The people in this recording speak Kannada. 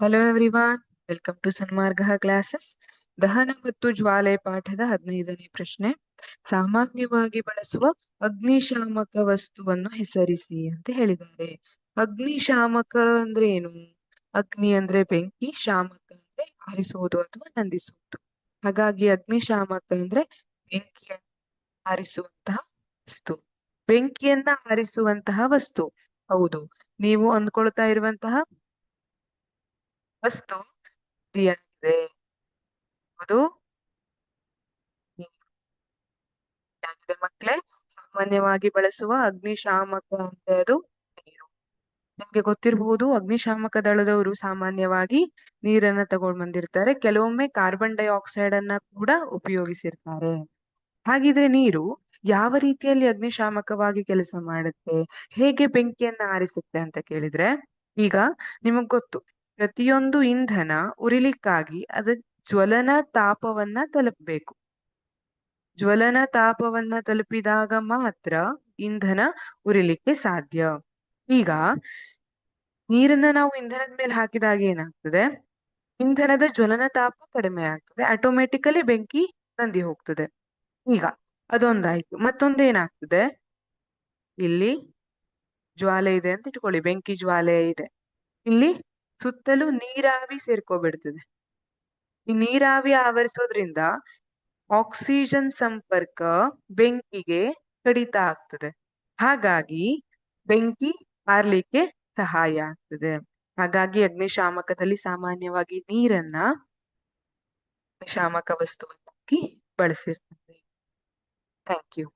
Hello everyone welcome to Sanmarga classes ದಹನ ಮತ್ತು ಜ್ವಾಲೆ ಪಾಠದ ಹದಿನೈದನೇ ಪ್ರಶ್ನೆ. ಸಾಮಾನ್ಯವಾಗಿ ಬಳಸುವ ಅಗ್ನಿಶಾಮಕ ವಸ್ತುವನ್ನು ಹೆಸರಿಸಿ ಅಂತ ಹೇಳಿದ್ದಾರೆ. ಅಗ್ನಿಶಾಮಕ ಅಂದ್ರೆ ಏನು? ಅಗ್ನಿ ಅಂದ್ರೆ ಬೆಂಕಿ, ಶಾಮಕ ಅಂದ್ರೆ ಆರಿಸುವುದು ಅಥವಾ ನಂದಿಸುವುದು ಹಾಗಾಗಿ ಅಗ್ನಿಶಾಮಕ ಅಂದ್ರೆ ಬೆಂಕಿಯನ್ನು ಆರಿಸುವಂತಹ ವಸ್ತು. ಬೆಂಕಿಯನ್ನ ಆರಿಸುವಂತಹ ವಸ್ತು. ಹೌದು, ನೀವು ಅಂದ್ಕೊಳ್ತಾ ಇರುವಂತಹ ವಸ್ತು ಸರಿಯಾಗಿದೆ ಅದು ಮಕ್ಕಳೇ. ಸಾಮಾನ್ಯವಾಗಿ ಬಳಸುವ ಅಗ್ನಿಶಾಮಕ ಅಂದ್ರೆ ಅದು ನೀರು. ನಿಮ್ಗೆ ಗೊತ್ತಿರಬಹುದು ಅಗ್ನಿಶಾಮಕ ದಳದವರು ಸಾಮಾನ್ಯವಾಗಿ ನೀರನ್ನ ತಗೊಂಡ್ ಬಂದಿರ್ತಾರೆ ಕೆಲವೊಮ್ಮೆ ಕಾರ್ಬನ್ ಡೈಆಕ್ಸೈಡ್ ಅನ್ನ ಕೂಡ ಉಪಯೋಗಿಸಿರ್ತಾರೆ. ಹಾಗಿದ್ರೆ ನೀರು ಯಾವ ರೀತಿಯಲ್ಲಿ ಅಗ್ನಿಶಾಮಕವಾಗಿ ಕೆಲಸ ಮಾಡುತ್ತೆ? ಹೇಗೆ ಬೆಂಕಿಯನ್ನ ಆರಿಸುತ್ತೆ ಅಂತ ಕೇಳಿದ್ರೆ, ಈಗ ನಿಮಗ್ ಗೊತ್ತು. ಪ್ರತಿಯೊಂದು ಇಂಧನ ಉರಿಲಿಕ್ಕಾಗಿ ಅದ ಜ್ವಲನ ತಾಪವನ್ನ ತಲುಪಬೇಕು. ಜ್ವಲನ ತಾಪವನ್ನ ತಲುಪಿದಾಗ ಮಾತ್ರ ಇಂಧನ ಉರಿಲಿಕ್ಕೆ ಸಾಧ್ಯ. ಈಗ ನೀರನ್ನ ನಾವು ಇಂಧನದ ಮೇಲೆ ಹಾಕಿದಾಗ ಏನಾಗ್ತದೆ? ಇಂಧನದ ಜ್ವಲನ ತಾಪ ಕಡಿಮೆ ಆಗ್ತದೆ ಆಟೋಮೆಟಿಕಲಿ ಬೆಂಕಿ ನಂದಿ ಹೋಗ್ತದೆ. ಈಗ ಅದೊಂದಾಯ್ತು. ಮತ್ತೊಂದೇನಾಗ್ತದೆ ಇಲ್ಲಿ ಜ್ವಾಲೆ ಇದೆ ಅಂತ ಇಟ್ಕೊಳ್ಳಿ. ಬೆಂಕಿ ಜ್ವಾಲೆ ಇದೆ. ಇಲ್ಲಿ ಸುತ್ತಲೂ ನೀರಾವಿ ಸೇರ್ಕೋಬಿಡ್ತದೆ. ಈ ನೀರಾವಿ ಆವರಿಸೋದ್ರಿಂದ ಆಕ್ಸಿಜನ್ ಸಂಪರ್ಕ ಬೆಂಕಿಗೆ ಕಡಿತ ಆಗ್ತದೆ. ಹಾಗಾಗಿ ಬೆಂಕಿ ಆರ್ಲಿಕ್ಕೆ ಸಹಾಯ ಆಗ್ತದೆ. ಹಾಗಾಗಿ ಅಗ್ನಿಶಾಮಕದಲ್ಲಿ ಸಾಮಾನ್ಯವಾಗಿ ನೀರನ್ನ ಅಗ್ನಿಶಾಮಕ ವಸ್ತುವನ್ನಾಗಿ ಬಳಸಿರ್ತದೆ ಥ್ಯಾಂಕ್ ಯು.